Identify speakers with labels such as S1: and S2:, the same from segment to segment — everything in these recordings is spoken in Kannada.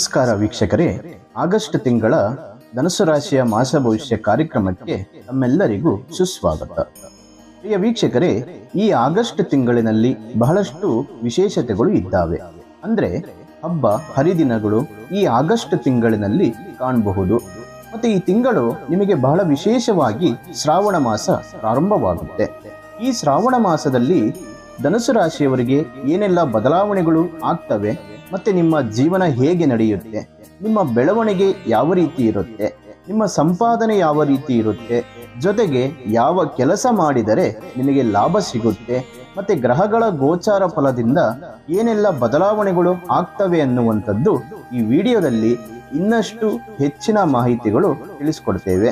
S1: ನಮಸ್ಕಾರ ವೀಕ್ಷಕರೇ. ಆಗಸ್ಟ್ ತಿಂಗಳ ಧನಸು ರಾಶಿಯ ಮಾಸ ಭವಿಷ್ಯ ಕಾರ್ಯಕ್ರಮಕ್ಕೆ ತಮ್ಮೆಲ್ಲರಿಗೂ ಸುಸ್ವಾಗತ. ಪ್ರಿಯ ವೀಕ್ಷಕರೇ, ಈ ಆಗಸ್ಟ್ ತಿಂಗಳಿನಲ್ಲಿ ಬಹಳಷ್ಟು ವಿಶೇಷತೆಗಳು ಇದ್ದಾವೆ. ಅಂದ್ರೆ ಹಬ್ಬ, ಹರಿದಿನಗಳು ಈ ಆಗಸ್ಟ್ ತಿಂಗಳಿನಲ್ಲಿ ಕಾಣಬಹುದು. ಮತ್ತೆ ಈ ತಿಂಗಳು ನಿಮಗೆ ಬಹಳ ವಿಶೇಷವಾಗಿ ಶ್ರಾವಣ ಮಾಸ ಪ್ರಾರಂಭವಾಗುತ್ತೆ. ಈ ಶ್ರಾವಣ ಮಾಸದಲ್ಲಿ ಧನಸು ರಾಶಿಯವರಿಗೆ ಏನೆಲ್ಲ ಬದಲಾವಣೆಗಳು ಆಗ್ತವೆ? ಮತ್ತೆ ನಿಮ್ಮ ಜೀವನ ಹೇಗೆ ನಡೆಯುತ್ತೆ? ನಿಮ್ಮ ಬೆಳವಣಿಗೆ ಯಾವ ರೀತಿ ಇರುತ್ತೆ? ನಿಮ್ಮ ಸಂಪಾದನೆ ಯಾವ ರೀತಿ ಇರುತ್ತೆ? ಜೊತೆಗೆ ಯಾವ ಕೆಲಸ ಮಾಡಿದರೆ ನಿಮಗೆ ಲಾಭ ಸಿಗುತ್ತೆ? ಮತ್ತೆ ಗ್ರಹಗಳ ಗೋಚಾರ ಫಲದಿಂದ ಏನೆಲ್ಲ ಬದಲಾವಣೆಗಳು ಆಗ್ತವೆ ಅನ್ನುವಂಥದ್ದು ಈ ವಿಡಿಯೋದಲ್ಲಿ ಇನ್ನಷ್ಟು ಹೆಚ್ಚಿನ ಮಾಹಿತಿಗಳು ತಿಳಿಸ್ಕೊಡ್ತೇವೆ.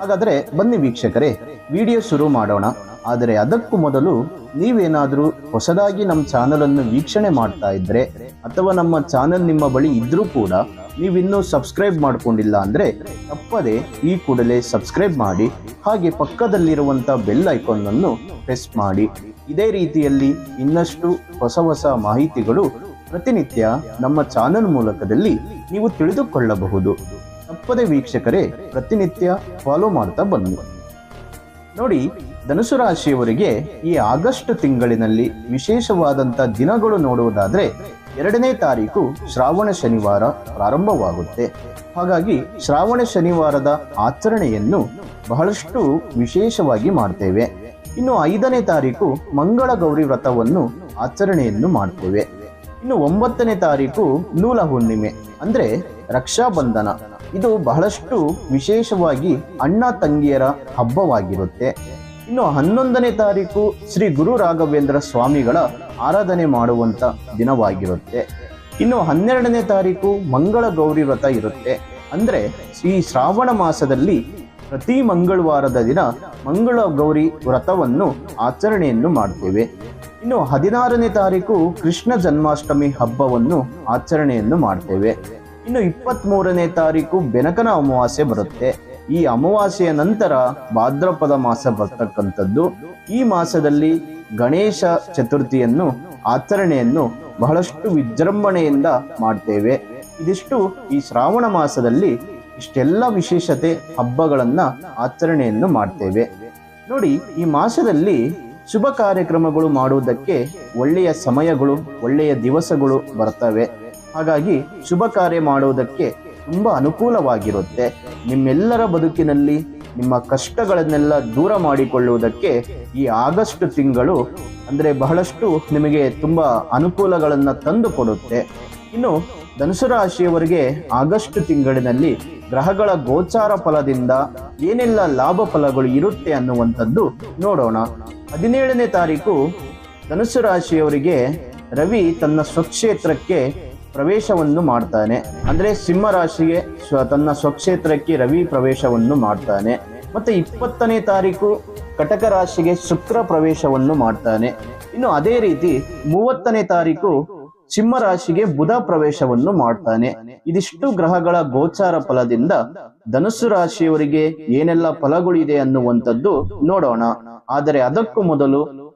S1: ಹಾಗಾದ್ರೆ ಬನ್ನಿ ವೀಕ್ಷಕರೇ ವಿಡಿಯೋ ಶುರು ಮಾಡೋಣ. ಆದರೆ ಅದಕ್ಕೂ ಮೊದಲು ನೀವೇನಾದರೂ ಹೊಸದಾಗಿ ನಮ್ಮ ಚಾನಲನ್ನು ವೀಕ್ಷಣೆ ಮಾಡ್ತಾ ಇದ್ದರೆ ಅಥವಾ ನಮ್ಮ ಚಾನಲ್ ನಿಮ್ಮ ಬಳಿ ಇದ್ದರೂ ಕೂಡ ನೀವಿನ್ನೂ ಸಬ್ಸ್ಕ್ರೈಬ್ ಮಾಡ್ಕೊಂಡಿಲ್ಲ ಅಂದರೆ ತಪ್ಪದೆ ಈ ಕೂಡಲೇ ಸಬ್ಸ್ಕ್ರೈಬ್ ಮಾಡಿ, ಹಾಗೆ ಪಕ್ಕದಲ್ಲಿರುವಂಥ ಬೆಲ್ ಐಕಾನನ್ನು ಪ್ರೆಸ್ ಮಾಡಿ. ಇದೇ ರೀತಿಯಲ್ಲಿ ಇನ್ನಷ್ಟು ಹೊಸ ಹೊಸ ಮಾಹಿತಿಗಳು ಪ್ರತಿನಿತ್ಯ ನಮ್ಮ ಚಾನಲ್ ಮೂಲಕದಲ್ಲಿ ನೀವು ತಿಳಿದುಕೊಳ್ಳಬಹುದು. ತಪ್ಪದೆ ವೀಕ್ಷಕರೇ, ಪ್ರತಿನಿತ್ಯ ಫಾಲೋ ಮಾಡ್ತಾ ಬನ್ನಿ. ನೋಡಿ, ಧನುಸು ರಾಶಿಯವರಿಗೆ ಈ ಆಗಸ್ಟ್ ತಿಂಗಳಿನಲ್ಲಿ ವಿಶೇಷವಾದಂಥ ದಿನಗಳು ನೋಡುವುದಾದ್ರೆ ಎರಡನೇ ತಾರೀಕು ಶ್ರಾವಣ ಶನಿವಾರ ಪ್ರಾರಂಭವಾಗುತ್ತೆ. ಹಾಗಾಗಿ ಶ್ರಾವಣ ಶನಿವಾರದ ಆಚರಣೆಯನ್ನು ಬಹಳಷ್ಟು ವಿಶೇಷವಾಗಿ ಮಾಡ್ತೇವೆ. ಇನ್ನು ಐದನೇ ತಾರೀಕು ಮಂಗಳ ಗೌರಿ ವ್ರತವನ್ನು ಆಚರಣೆಯನ್ನು ಮಾಡ್ತೇವೆ. ಇನ್ನು ಒಂಬತ್ತನೇ ತಾರೀಕು ನೂಲ ಹುಣ್ಣಿಮೆ, ಅಂದ್ರೆ ರಕ್ಷಾಬಂಧನ. ಇದು ಬಹಳಷ್ಟು ವಿಶೇಷವಾಗಿ ಅಣ್ಣ ತಂಗಿಯರ ಹಬ್ಬವಾಗಿರುತ್ತೆ. ಇನ್ನು ಹನ್ನೊಂದನೇ ತಾರೀಕು ಶ್ರೀ ಗುರು ರಾಘವೇಂದ್ರ ಸ್ವಾಮಿಗಳ ಆರಾಧನೆ ಮಾಡುವಂತ ದಿನವಾಗಿರುತ್ತೆ. ಇನ್ನು ಹನ್ನೆರಡನೇ ತಾರೀಕು ಮಂಗಳ ಗೌರಿ ವ್ರತ ಇರುತ್ತೆ. ಅಂದ್ರೆ ಈ ಶ್ರಾವಣ ಮಾಸದಲ್ಲಿ ಪ್ರತಿ ಮಂಗಳವಾರದ ದಿನ ಮಂಗಳ ಗೌರಿ ವ್ರತವನ್ನು ಆಚರಣೆಯನ್ನು ಮಾಡ್ತೇವೆ. ಇನ್ನು ಹದಿನಾರನೇ ತಾರೀಕು ಕೃಷ್ಣ ಜನ್ಮಾಷ್ಟಮಿ ಹಬ್ಬವನ್ನು ಆಚರಣೆಯನ್ನು ಮಾಡ್ತೇವೆ. ಇನ್ನು ಇಪ್ಪತ್ತ್ ಮೂರನೇ ತಾರೀಕು ಬೆನಕನ ಅಮಾವಾಸ್ಯೆ ಬರುತ್ತೆ. ಈ ಅಮಾವಾಸ್ಯೆಯ ನಂತರ ಭಾದ್ರಪದ ಮಾಸ ಬರ್ತಕ್ಕಂಥದ್ದು. ಈ ಮಾಸದಲ್ಲಿ ಗಣೇಶ ಚತುರ್ಥಿಯನ್ನು ಆಚರಣೆಯನ್ನು ಬಹಳಷ್ಟು ವಿಜೃಂಭಣೆಯಿಂದ ಮಾಡ್ತೇವೆ. ಇದಿಷ್ಟು ಈ ಶ್ರಾವಣ ಮಾಸದಲ್ಲಿ ಇಷ್ಟೆಲ್ಲ ವಿಶೇಷತೆ ಹಬ್ಬಗಳನ್ನ ಆಚರಣೆಯನ್ನು ಮಾಡ್ತೇವೆ. ನೋಡಿ, ಈ ಮಾಸದಲ್ಲಿ ಶುಭ ಕಾರ್ಯಕ್ರಮಗಳು ಮಾಡುವುದಕ್ಕೆ ಒಳ್ಳೆಯ ಸಮಯಗಳು, ಒಳ್ಳೆಯ ದಿವಸಗಳು ಬರ್ತವೆ. ಹಾಗಾಗಿ ಶುಭ ಕಾರ್ಯ ಮಾಡುವುದಕ್ಕೆ ತುಂಬಾ ಅನುಕೂಲವಾಗಿರುತ್ತೆ. ನಿಮ್ಮೆಲ್ಲರ ಬದುಕಿನಲ್ಲಿ, ನಿಮ್ಮ ಕಷ್ಟಗಳನ್ನೆಲ್ಲ ದೂರ ಮಾಡಿಕೊಳ್ಳುವುದಕ್ಕೆ ಈ ಆಗಸ್ಟ್ ತಿಂಗಳು ಅಂದರೆ ಬಹಳಷ್ಟು ನಿಮಗೆ ತುಂಬ ಅನುಕೂಲಗಳನ್ನು ತಂದು ಕೊಡುತ್ತೆ ಇನ್ನು ಧನುಸು ರಾಶಿಯವರಿಗೆ ಆಗಸ್ಟ್ ತಿಂಗಳಿನಲ್ಲಿ ಗ್ರಹಗಳ ಗೋಚಾರ ಫಲದಿಂದ ಏನೆಲ್ಲ ಲಾಭ ಫಲಗಳು ಇರುತ್ತೆ ಅನ್ನುವಂಥದ್ದು ನೋಡೋಣ. ಹದಿನೇಳನೇ ತಾರೀಕು ಧನುಸು ರಾಶಿಯವರಿಗೆ ರವಿ ತನ್ನ ಸ್ವಕ್ಷೇತ್ರಕ್ಕೆ ಪ್ರವೇಶವನ್ನು ಮಾಡ್ತಾನೆ. ಅಂದ್ರೆ ಸಿಂಹ ರಾಶಿಗೆ ತನ್ನ ಸ್ವಕ್ಷೇತ್ರಕ್ಕೆ ರವಿ ಪ್ರವೇಶವನ್ನು ಮಾಡ್ತಾನೆ. ಮತ್ತೆ ಇಪ್ಪತ್ತನೇ ತಾರೀಕು ಕಟಕ ರಾಶಿಗೆ ಶುಕ್ರ ಪ್ರವೇಶವನ್ನು ಮಾಡ್ತಾನೆ. ಇನ್ನು ಅದೇ ರೀತಿ ಮೂವತ್ತನೇ ತಾರೀಕು ಸಿಂಹ ರಾಶಿಗೆ ಬುಧ ಪ್ರವೇಶವನ್ನು ಮಾಡ್ತಾನೆ. ಇದಿಷ್ಟು ಗ್ರಹಗಳ ಗೋಚಾರ ಫಲದಿಂದ ಧನುಸ್ಸು ರಾಶಿಯವರಿಗೆ ಏನೆಲ್ಲ ಫಲಗಳಿದೆ ಅನ್ನುವಂಥದ್ದು ನೋಡೋಣ. ಆದರೆ ಅದಕ್ಕೂ ಮೊದಲು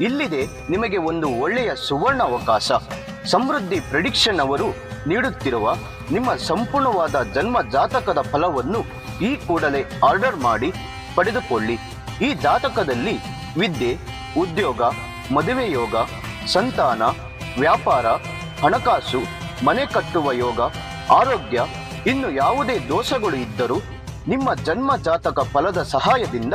S2: ಇಲ್ಲಿದೆ ನಿಮಗೆ ಒಂದು ಒಳ್ಳೆಯ ಸುವರ್ಣ ಅವಕಾಶ ಸಮೃದ್ಧಿ ಪ್ರಿಡಿಕ್ಷನ್ ಅವರು ನೀಡುತ್ತಿರುವ ನಿಮ್ಮ ಸಂಪೂರ್ಣವಾದ ಜನ್ಮ ಜಾತಕದ ಫಲವನ್ನು ಈ ಕೂಡಲೇ ಆರ್ಡರ್ ಮಾಡಿ ಪಡೆದುಕೊಳ್ಳಿ. ಈ ಜಾತಕದಲ್ಲಿ ವಿದ್ಯೆ, ಉದ್ಯೋಗ, ಮದುವೆ ಯೋಗ, ಸಂತಾನ, ವ್ಯಾಪಾರ, ಹಣಕಾಸು, ಮನೆ ಕಟ್ಟುವ ಯೋಗ, ಆರೋಗ್ಯ, ಇನ್ನು ಯಾವುದೇ ದೋಷಗಳು ಇದ್ದರೂ ನಿಮ್ಮ ಜನ್ಮ ಜಾತಕ ಫಲದ ಸಹಾಯದಿಂದ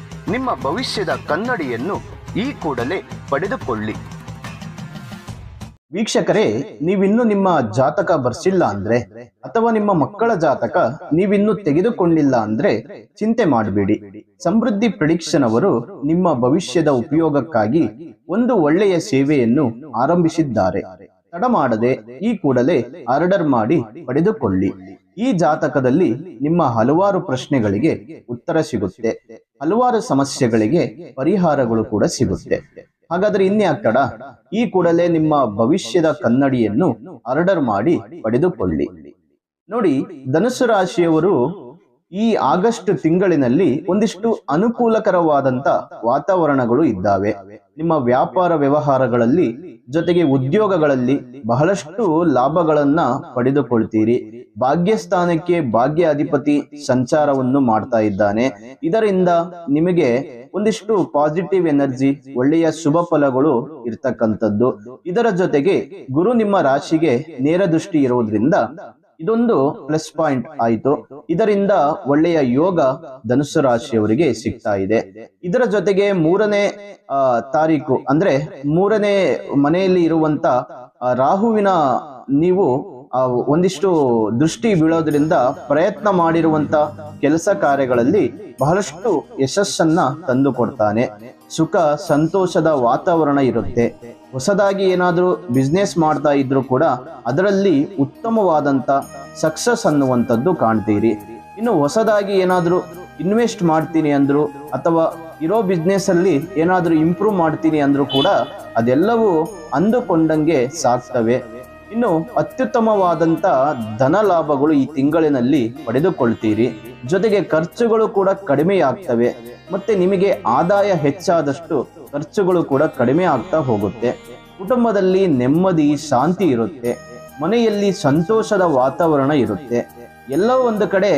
S2: ನಿಮ್ಮ ಭವಿಷ್ಯದ ಕನ್ನಡಿಯನ್ನು ಈ ಕೂಡಲೇ ಪಡೆದುಕೊಳ್ಳಿ.
S1: ವೀಕ್ಷಕರೇ, ನೀವಿನ್ನು ನಿಮ್ಮ ಜಾತಕ ಬರ್ಸಿಲ್ಲ ಅಂದ್ರೆ ಅಥವಾ ನಿಮ್ಮ ಮಕ್ಕಳ ಜಾತಕ ನೀವಿನ್ನು ತೆಗೆದುಕೊಂಡಿಲ್ಲ ಅಂದ್ರೆ ಚಿಂತೆ ಮಾಡಬೇಡಿ. ಸಮೃದ್ಧಿ ಪ್ರಿಡಿಕ್ಷನ್ ಅವರು ನಿಮ್ಮ ಭವಿಷ್ಯದ ಉಪಯೋಗಕ್ಕಾಗಿ ಒಂದು ಒಳ್ಳೆಯ ಸೇವೆಯನ್ನು ಆರಂಭಿಸಿದ್ದಾರೆ. ತಡ ಮಾಡದೆ ಈ ಕೂಡಲೇ ಆರ್ಡರ್ ಮಾಡಿ ಪಡೆದುಕೊಳ್ಳಿ. ಈ ಜಾತಕದಲ್ಲಿ ನಿಮ್ಮ ಹಲವಾರು ಪ್ರಶ್ನೆಗಳಿಗೆ ಉತ್ತರ ಸಿಗುತ್ತೆ. ಹಲವಾರು ಸಮಸ್ಯೆಗಳಿಗೆ ಪರಿಹಾರಗಳು ಕೂಡ ಸಿಗುತ್ತೆ. ಹಾಗಾದ್ರೆ ಇನ್ಯಾಕ್ ತಡ? ಈ ಕೂಡಲೇ ನಿಮ್ಮ ಭವಿಷ್ಯದ ಕನ್ನಡಿಯನ್ನು ಆರ್ಡರ್ ಮಾಡಿ ಪಡೆದುಕೊಳ್ಳಿ. ನೋಡಿ ಧನುಸು ರಾಶಿಯವರು ಈ ಆಗಸ್ಟ್ ತಿಂಗಳಿನಲ್ಲಿ ಒಂದಿಷ್ಟು ಅನುಕೂಲಕರವಾದಂತ ವಾತಾವರಣಗಳು ಇದ್ದಾವೆ. ನಿಮ್ಮ ವ್ಯಾಪಾರ ವ್ಯವಹಾರಗಳಲ್ಲಿ ಜೊತೆಗೆ ಉದ್ಯೋಗಗಳಲ್ಲಿ ಬಹಳಷ್ಟು ಲಾಭಗಳನ್ನ ಪಡೆದುಕೊಳ್ತೀರಿ. ಭಾಗ್ಯಸ್ಥಾನಕ್ಕೆ ಭಾಗ್ಯ ಅಧಿಪತಿ ಸಂಚಾರವನ್ನು ಮಾಡ್ತಾ ಇದ್ದಾನೆ. ಇದರಿಂದ ನಿಮಗೆ ಒಂದಿಷ್ಟು ಪಾಸಿಟಿವ್ ಎನರ್ಜಿ ಒಳ್ಳೆಯ ಶುಭ ಫಲಗಳು ಇರ್ತಕ್ಕಂಥದ್ದು. ಇದರ ಜೊತೆಗೆ ಗುರು ನಿಮ್ಮ ರಾಶಿಗೆ ನೇರ ದೃಷ್ಟಿ ಇರುವುದರಿಂದ ಇದೊಂದು ಪ್ಲಸ್ ಪಾಯಿಂಟ್ ಆಯಿತು. ಇದರಿಂದ ಒಳ್ಳೆಯ ಯೋಗ ಧನುಸ್ಸು ರಾಶಿಯವರಿಗೆ ಸಿಗ್ತಾ ಇದೆ. ಇದರ ಜೊತೆಗೆ ಮೂರನೇ ತಾರೀಕು ಅಂದ್ರೆ ಮೂರನೇ ಮನೆಯಲ್ಲಿ ಇರುವಂತ ರಾಹುವಿನ ನೀವು ಒಂದಿಷ್ಟು ದೃಷ್ಟಿ ಬೀಳೋದ್ರಿಂದ ಪ್ರಯತ್ನ ಮಾಡಿರುವಂತ ಕೆಲಸ ಕಾರ್ಯಗಳಲ್ಲಿ ಬಹಳಷ್ಟು ಯಶಸ್ಸನ್ನ ತಂದು ಕೊಡ್ತಾನೆ ಸುಖ, ಸಂತೋಷದ ವಾತಾವರಣ ಇರುತ್ತೆ. ಹೊಸದಾಗಿ ಏನಾದರೂ ಬಿಸ್ನೆಸ್ ಮಾಡ್ತಾ ಇದ್ರು ಕೂಡ ಅದರಲ್ಲಿ ಉತ್ತಮವಾದಂತ ಸಕ್ಸಸ್ ಅನ್ನುವಂಥದ್ದು ಕಾಣ್ತೀರಿ. ಇನ್ನು ಹೊಸದಾಗಿ ಏನಾದರೂ ಇನ್ವೆಸ್ಟ್ ಮಾಡ್ತೀನಿ ಅಂದರು ಅಥವಾ ಇರೋ ಬಿಸ್ನೆಸ್ಸಲ್ಲಿ ಏನಾದರೂ ಇಂಪ್ರೂವ್ ಮಾಡ್ತೀನಿ ಅಂದರೂ ಕೂಡ ಅದೆಲ್ಲವೂ ಅಂದುಕೊಂಡಂಗೆ ಸಾಗ್ತವೆ. ಇನ್ನು ಅತ್ಯುತ್ತಮವಾದಂಥ ಧನ ಲಾಭಗಳು ಈ ತಿಂಗಳಿನಲ್ಲಿ ಪಡೆದುಕೊಳ್ತೀರಿ. ಜೊತೆಗೆ ಖರ್ಚುಗಳು ಕೂಡ ಕಡಿಮೆಯಾಗ್ತವೆ. ಮತ್ತೆ ನಿಮಗೆ ಆದಾಯ ಹೆಚ್ಚಾದಷ್ಟು ಖರ್ಚುಗಳು ಕೂಡ ಕಡಿಮೆ ಆಗ್ತಾ ಹೋಗುತ್ತೆ. ಕುಟುಂಬದಲ್ಲಿ ನೆಮ್ಮದಿ ಶಾಂತಿ ಇರುತ್ತೆ. ಮನೆಯಲ್ಲಿ ಸಂತೋಷದ ವಾತಾವರಣ ಇರುತ್ತೆ. ಎಲ್ಲ ಒಂದು ಕಡೆ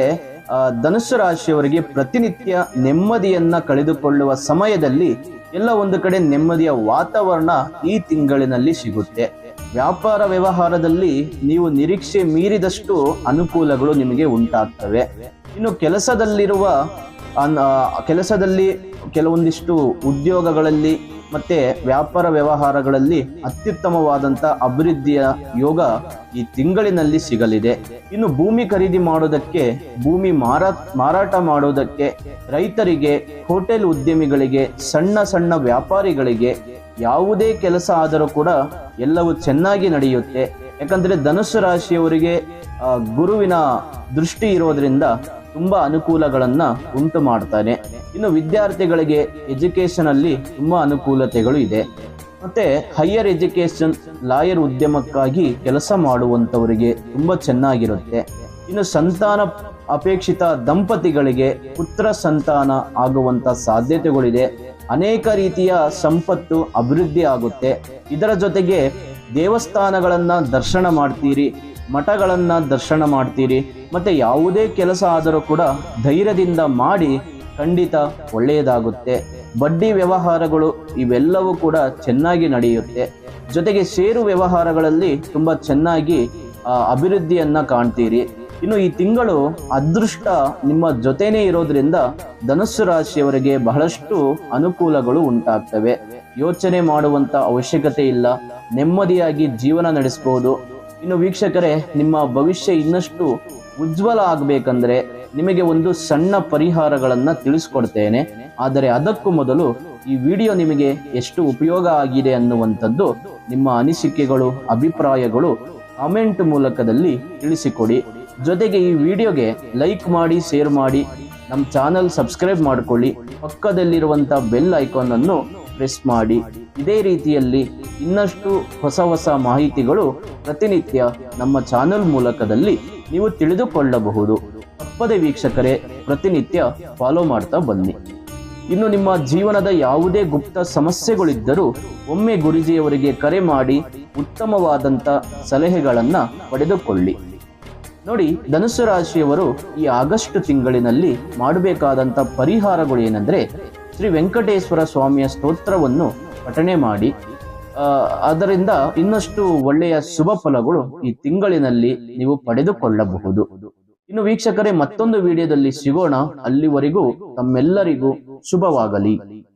S1: ಆ, ಧನುಸ್ಸು ರಾಶಿಯವರಿಗೆ ಪ್ರತಿನಿತ್ಯ ನೆಮ್ಮದಿಯನ್ನ ಕಳೆದುಕೊಳ್ಳುವ ಸಮಯದಲ್ಲಿ ಎಲ್ಲ ಒಂದು ಕಡೆ ನೆಮ್ಮದಿಯ ವಾತಾವರಣ ಈ ತಿಂಗಳಿನಲ್ಲಿ ಸಿಗುತ್ತೆ. ವ್ಯಾಪಾರ ವ್ಯವಹಾರದಲ್ಲಿ ನೀವು ನಿರೀಕ್ಷೆ ಮೀರಿದಷ್ಟು ಅನುಕೂಲಗಳು ನಿಮಗೆ ಉಂಟಾಗ್ತವೆ. ಇನ್ನು ಕೆಲಸದಲ್ಲಿರುವ ಕೆಲಸದಲ್ಲಿ ಕೆಲವೊಂದಿಷ್ಟು ಉದ್ಯೋಗಗಳಲ್ಲಿ ಮತ್ತೆ ವ್ಯಾಪಾರ ವ್ಯವಹಾರಗಳಲ್ಲಿ ಅತ್ಯುತ್ತಮವಾದಂತ ಅಭಿವೃದ್ಧಿಯ ಯೋಗ ಈ ತಿಂಗಳಿನಲ್ಲಿ ಸಿಗಲಿದೆ. ಇನ್ನು ಭೂಮಿ ಖರೀದಿ ಮಾಡೋದಕ್ಕೆ, ಭೂಮಿ ಮಾರಾ, ಮಾರಾಟ ಮಾಡೋದಕ್ಕೆ ರೈತರಿಗೆ, ಹೋಟೆಲ್ ಉದ್ಯಮಿಗಳಿಗೆ, ಸಣ್ಣ ಸಣ್ಣ ವ್ಯಾಪಾರಿಗಳಿಗೆ ಯಾವುದೇ ಕೆಲಸ ಆದರೂ ಕೂಡ ಎಲ್ಲವೂ ಚೆನ್ನಾಗಿ ನಡೆಯುತ್ತೆ. ಯಾಕಂದರೆ ಧನುಸ್ಸು ರಾಶಿಯವರಿಗೆ ಗುರುವಿನ ದೃಷ್ಟಿ ಇರೋದ್ರಿಂದ ತುಂಬಾ ಅನುಕೂಲಗಳನ್ನು ಉಂಟು ಮಾಡ್ತಾನೆ. ಇನ್ನು ವಿದ್ಯಾರ್ಥಿಗಳಿಗೆ ಎಜುಕೇಷನಲ್ಲಿ ತುಂಬಾ ಅನುಕೂಲತೆಗಳು ಇದೆ. ಮತ್ತೆ ಹೈಯರ್ ಎಜುಕೇಷನ್ ಲಾಯರ್ ಉದ್ಯಮಕ್ಕಾಗಿ ಕೆಲಸ ಮಾಡುವಂತವರಿಗೆ ತುಂಬಾ ಚೆನ್ನಾಗಿರುತ್ತೆ. ಇನ್ನು ಸಂತಾನ ಅಪೇಕ್ಷಿತ ದಂಪತಿಗಳಿಗೆ ಪುತ್ರ ಸಂತಾನ ಆಗುವಂತ ಸಾಧ್ಯತೆಗಳಿದೆ. ಅನೇಕ ರೀತಿಯ ಸಂಪತ್ತು, ಅಭಿವೃದ್ಧಿ ಆಗುತ್ತೆ. ಇದರ ಜೊತೆಗೆ ದೇವಸ್ಥಾನಗಳನ್ನ ದರ್ಶನ ಮಾಡ್ತೀರಿ, ಮಠಗಳನ್ನ ದರ್ಶನ ಮಾಡ್ತೀರಿ, ಮತ್ತೆ ಯಾವುದೇ ಕೆಲಸ ಆದರೂ ಕೂಡ ಧೈರ್ಯದಿಂದ ಮಾಡಿ ಖಂಡಿತ ಒಳ್ಳೆಯದಾಗುತ್ತೆ. ಬಡ್ಡಿ ವ್ಯವಹಾರಗಳು ಇವೆಲ್ಲವೂ ಕೂಡ ಚೆನ್ನಾಗಿ ನಡೆಯುತ್ತೆ. ಜೊತೆಗೆ ಷೇರು ವ್ಯವಹಾರಗಳಲ್ಲಿ ತುಂಬಾ ಚೆನ್ನಾಗಿ ಅಭಿವೃದ್ಧಿಯನ್ನು ಕಾಣ್ತೀರಿ. ಇನ್ನು ಈ ತಿಂಗಳು ಅದೃಷ್ಟ ನಿಮ್ಮ ಜೊತೆನೇ ಇರೋದ್ರಿಂದ ಧನುಸ್ಸು ರಾಶಿಯವರಿಗೆ ಬಹಳಷ್ಟು ಅನುಕೂಲಗಳು ಉಂಟಾಗ್ತವೆ. ಯೋಚನೆ ಮಾಡುವಂತ ಅವಶ್ಯಕತೆ ಇಲ್ಲ. ನೆಮ್ಮದಿಯಾಗಿ ಜೀವನ ನಡೆಸಬಹುದು ಇನ್ನು ವೀಕ್ಷಕರೇ, ನಿಮ್ಮ ಭವಿಷ್ಯ ಇನ್ನಷ್ಟು ಉಜ್ವಲ ಆಗಬೇಕಂದ್ರೆ ನಿಮಗೆ ಒಂದು ಸಣ್ಣ ಪರಿಹಾರಗಳನ್ನ ತಿಳಿಸ್ಕೊಡ್ತೇನೆ. ಆದರೆ ಅದಕ್ಕೂ ಮೊದಲು ಈ ವಿಡಿಯೋ ನಿಮಗೆ ಎಷ್ಟು ಉಪಯೋಗ ಆಗಿದೆ ಅನ್ನುವಂಥದ್ದು ನಿಮ್ಮ ಅನಿಸಿಕೆಗಳು, ಅಭಿಪ್ರಾಯಗಳು ಕಾಮೆಂಟ್ ಮೂಲಕದಲ್ಲಿ ತಿಳಿಸಿಕೊಡಿ. ಜೊತೆಗೆ ಈ ವಿಡಿಯೋಗೆ ಲೈಕ್ ಮಾಡಿ, ಶೇರ್ ಮಾಡಿ, ನಮ್ಮ ಚಾನಲ್ ಸಬ್ಸ್ಕ್ರೈಬ್ ಮಾಡಿಕೊಳ್ಳಿ. ಪಕ್ಕದಲ್ಲಿರುವಂಥ ಬೆಲ್ ಐಕಾನ್ ಅನ್ನು ಪ್ರೆಸ್ ಮಾಡಿ. ಇದೇ ರೀತಿಯಲ್ಲಿ ಇನ್ನಷ್ಟು ಹೊಸ ಹೊಸ ಮಾಹಿತಿಗಳು ಪ್ರತಿನಿತ್ಯ ನಮ್ಮ ಚಾನಲ್ ಮೂಲಕದಲ್ಲಿ ನೀವು ತಿಳಿದುಕೊಳ್ಳಬಹುದು. ತಪ್ಪದೆ ವೀಕ್ಷಕರೇ, ಪ್ರತಿನಿತ್ಯ ಫಾಲೋ ಮಾಡ್ತಾ ಬನ್ನಿ. ಇನ್ನು ನಿಮ್ಮ ಜೀವನದ ಯಾವುದೇ ಗುಪ್ತ ಸಮಸ್ಯೆಗಳಿದ್ದರೂ ಒಮ್ಮೆ ಗುರುಜಿಯವರಿಗೆ ಕರೆ ಮಾಡಿ ಉತ್ತಮವಾದಂಥ ಸಲಹೆಗಳನ್ನು ಪಡೆದುಕೊಳ್ಳಿ. ನೋಡಿ, ಧನುಸ್ಸು ರಾಶಿಯವರು ಈ ಆಗಸ್ಟ್ ತಿಂಗಳಿನಲ್ಲಿ ಮಾಡಬೇಕಾದಂಥ ಪರಿಹಾರಗಳು ಏನಂದ್ರೆ ಶ್ರೀ ವೆಂಕಟೇಶ್ವರ ಸ್ವಾಮಿಯ ಸ್ತೋತ್ರವನ್ನು ಪಠಣೆ ಮಾಡಿ ಅದರಿಂದ ಇನ್ನಷ್ಟು ಒಳ್ಳೆಯ ಶುಭ ಫಲಗಳು ಈ ತಿಂಗಳಿನಲ್ಲಿ ನೀವು ಪಡೆದುಕೊಳ್ಳಬಹುದು. ಇನ್ನು ವೀಕ್ಷಕರೇ, ಮತ್ತೊಂದು ವಿಡಿಯೋದಲ್ಲಿ ಸಿಗೋಣ. ಅಲ್ಲಿವರೆಗೂ ತಮ್ಮೆಲ್ಲರಿಗೂ ಶುಭವಾಗಲಿ.